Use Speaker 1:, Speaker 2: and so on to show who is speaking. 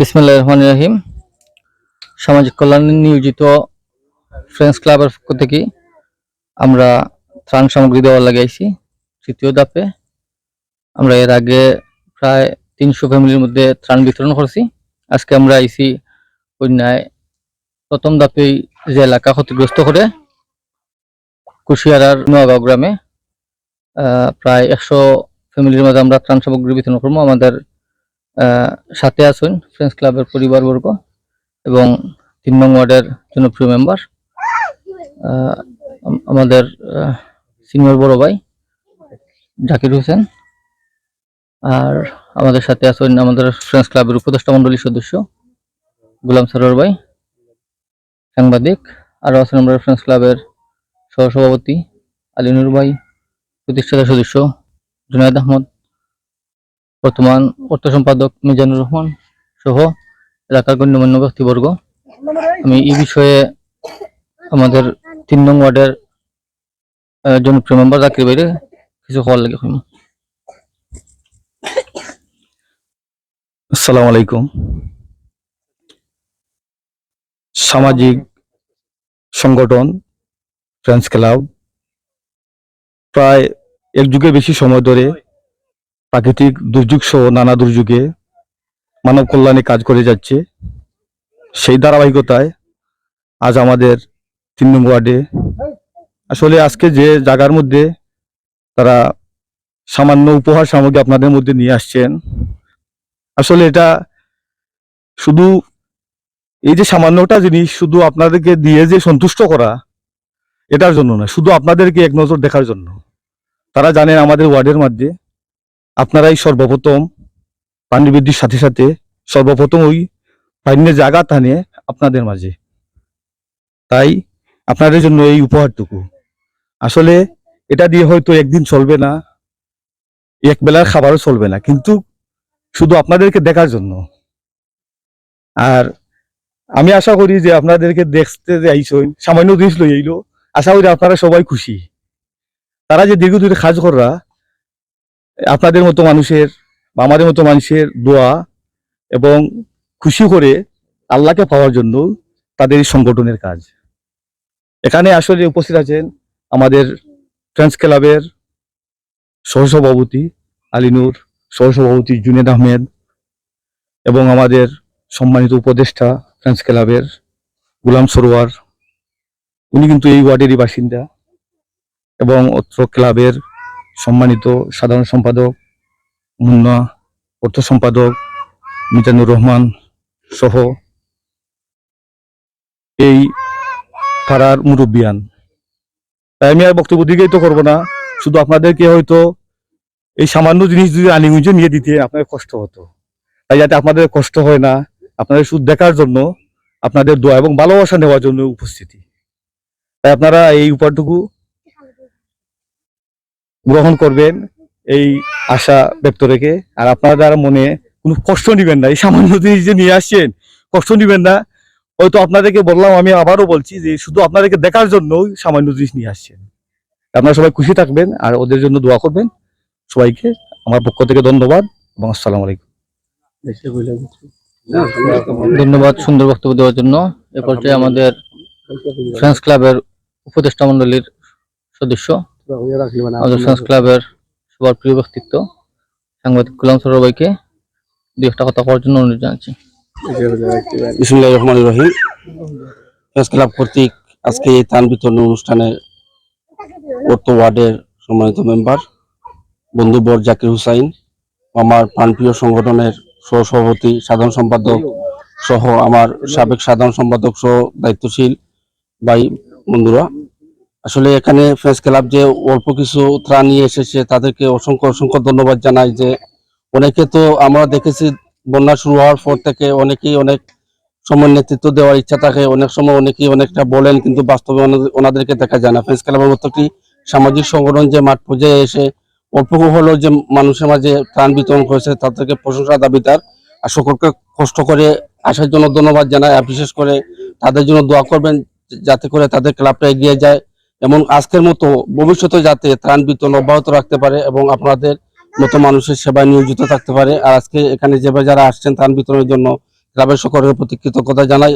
Speaker 1: বিসমুল্লাহ রহমান রাহিম। সামাজিক কল্যাণে নিয়োজিত ফ্রেন্ডস ক্লাবের পক্ষ থেকে আমরা ত্রাণ সামগ্রী দেওয়া লাগাইছি তৃতীয় ধাপে। আমরা এর আগে প্রায় তিনশো ফ্যামিলির মধ্যে ত্রাণ বিতরণ করছি। আজকে আমরা আইসি কন্যায় প্রথম ধাপেই যে এলাকা ক্ষতিগ্রস্ত করে, কুশিয়ারার নোয়াগাঁও গ্রামে প্রায় একশো ফ্যামিলির মধ্যে আমরা ত্রাণ সামগ্রী বিতরণ করব। আমাদের সাথে আসুন ফ্রেন্ডস ক্লাবের পরিবারবর্গ এবং তিন নং ওয়ার্ডের জনপ্রিয় মেম্বার আমাদের সিনিয়র বড় ভাই জাকির হোসেন। আর আমাদের সাথে আছেন আমাদের ফ্রেন্ডস ক্লাবের উপদেষ্টা মন্ডলীর সদস্য গুলাম সরোর ভাই, সাংবাদিক। আরও আছেন আমাদের ফ্রেন্ডস ক্লাবের সহসভাপতি আলিনুর ভাই, প্রতিষ্ঠাতা সদস্য জুনায়দ আহমদ। বর্তমান অর্থ সম্পাদক মিজানুর রহমান সহ এলাকার গণ্যমান্য ব্যক্তিবর্গ। আমি এই বিষয়ে আমাদের তিন নং ওয়ার্ডের জনপ্রিয় মেম্বার জাকির বাইরে কিছু হওয়ার লাগে
Speaker 2: আসসালামু আলাইকুম। সামাজিক সংগঠন ফ্রেন্ডস ক্লাব প্রায় এক যুগের বেশি সময় ধরে প্রাকৃতিক দুর্যোগ সহ নানা দুর্যোগে মানব কল্যাণে কাজ করে যাচ্ছে। সেই ধারাবাহিকতায় আজ আমাদের তিন নম্বর ওয়ার্ডে আসলে আজকে যে জায়গার মধ্যে তারা সামান্য উপহার সামগ্রী আপনাদের মধ্যে নিয়ে আসছেন, আসলে এটা শুধু এই যে সামান্যটা জিনিস, শুধু আপনাদেরকে দিয়ে যে সন্তুষ্ট করা, এটার জন্য না, শুধু আপনাদেরকে এক নজর দেখার জন্য। তারা জানেন আমাদের ওয়ার্ডের মধ্যে আপনারাই সর্বপ্রথম পানি বৃদ্ধির সাথে সাথে সর্বপ্রথম ওই পানির জায়গা টানে আপনাদের মাঝে। তাই আপনাদের জন্য এই উপহারটুকু। আসলে এটা দিয়ে হয়তো একদিন চলবে না, এক বেলার খাবারও চলবে না, কিন্তু শুধু আপনাদেরকে দেখার জন্য। আর আমি আশা করি যে আপনাদেরকে দেখতে আইসই সামান্য জিনিস লই আইলো আশা করি আপনারা সবাই খুশি। তারা যে দীর্ঘদিন কাজ করা আপনাদের মতো মানুষের বা আমাদের মতো মানুষের দোয়া এবং খুশি করে আল্লাহকে পাওয়ার জন্য তাদের সংগঠনের কাজ। এখানে আসলে উপস্থিত আছেন আমাদের ফ্রেন্স ক্লাবের সহসভাপতি আলিনুর সহসভাপতি জুনেদ আহমেদ এবং আমাদের সম্মানিত উপদেষ্টা ফ্রেন্ডস ক্লাবের গুলাম সরোয়ার। উনি কিন্তু এই ওয়ার্ডেরই বাসিন্দা এবং অত্র ক্লাবের সম্মানিত সাধারণ সম্পাদক, মুন্না অর্থ সম্পাদক মিজানুর রহমান সহ এই পাড়ার মুরব্বিয়ান। তাই আমি আর বক্তব্য দীর্ঘায়িত করব না, শুধু আপনাদেরকে হয়তো এই সামান্য জিনিস যদি আনিগুঞ্জে নিয়ে দিতে আপনার কষ্ট হতো। তাই যাতে আপনাদের কষ্ট হয় না, আপনাদের শুধু দেখার জন্য, আপনাদের দোয়া এবং ভালোবাসা নেওয়ার জন্য উপস্থিতি। তাই আপনারা এই উপহারটুকু গ্রহণ করবেন এই আশা ব্যক্ত রেখে। আর আপনারা যারা মনে কোনো কষ্ট নিবেন না, এই সামান্য জিনিস যে নিয়ে আসছেন, কষ্ট নিবেন না। হয়তো আপনাদেরকে বললাম, আমি আবারও বলছি যে শুধু আপনাদেরকে দেখার জন্য সামান্য জিনিস নিয়ে আসছেন। আপনারা সবাই খুশি থাকবেন আর ওদের জন্য দোয়া করবেন। সবাইকে আমার পক্ষ থেকে ধন্যবাদ এবং আসসালাম আলাইকুম।
Speaker 1: ধন্যবাদ সুন্দর বক্তব্য দেওয়ার জন্য। এ পর্যায়ে আমাদের ফ্রেন্ডস ক্লাবের উপদেষ্টা মন্ডলীর সদস্য সবার প্রিয় ব্যক্তিত্ব, সাংবাদিক জন্য অনুরোধ
Speaker 3: রহমান কর্তৃক আজকে ওয়ার্ডের সম্মানিত মেম্বার, বন্ধু বর জাকির হুসাইন, আমার প্রাণপ্রিয় সংগঠনের সহসভাপতি, সাধারণ সম্পাদক সহ আমার সাবেক সাধারণ সম্পাদক সহ দায়িত্বশীল ভাই বন্ধুরা আসলে এখানে ফ্রেন্স ক্লাব যে অল্প কিছু ত্রাণ নিয়ে এসেছে, তাদেরকে অসংখ্য অসংখ্য ধন্যবাদ জানাই যে অনেকে তো আমরা দেখেছি বন্যা শুরু হওয়ার পর থেকে অনেকেই অনেক সময় নেতৃত্ব দেওয়ার ইচ্ছা থাকে, অনেক সময় অনেকেই অনেকটা বলেন কিন্তু বাস্তবে ওনাদেরকে দেখা যায় না। ফ্রেন্স ক্লাবের মতো একটি সামাজিক সংগঠন যে মাঠ পর্যায়ে এসে অল্প হলেও যে মানুষের মাঝে ত্রাণ বিতরণ করেছে তাদেরকে প্রশংসা দাবিদার আর সকলকে কষ্ট করে আসার জন্য ধন্যবাদ জানাই। আর বিশেষ করে তাদের জন্য দোয়া করবেন যাতে করে তাদের ক্লাবটা এগিয়ে যায়। এবং আজকের মতো ভবিষ্যতে যাতে ত্রাণ বিতরণ অব্যাহত রাখতে পারে এবং আপনাদের মতো মানুষের সেবায় নিয়োজিত থাকতে পারে। আর আজকে এখানে যেভাবে যারা আসছেন ত্রাণ বিতরণের জন্য, ক্লাবের সকলের প্রতি কৃতজ্ঞতা জানাই।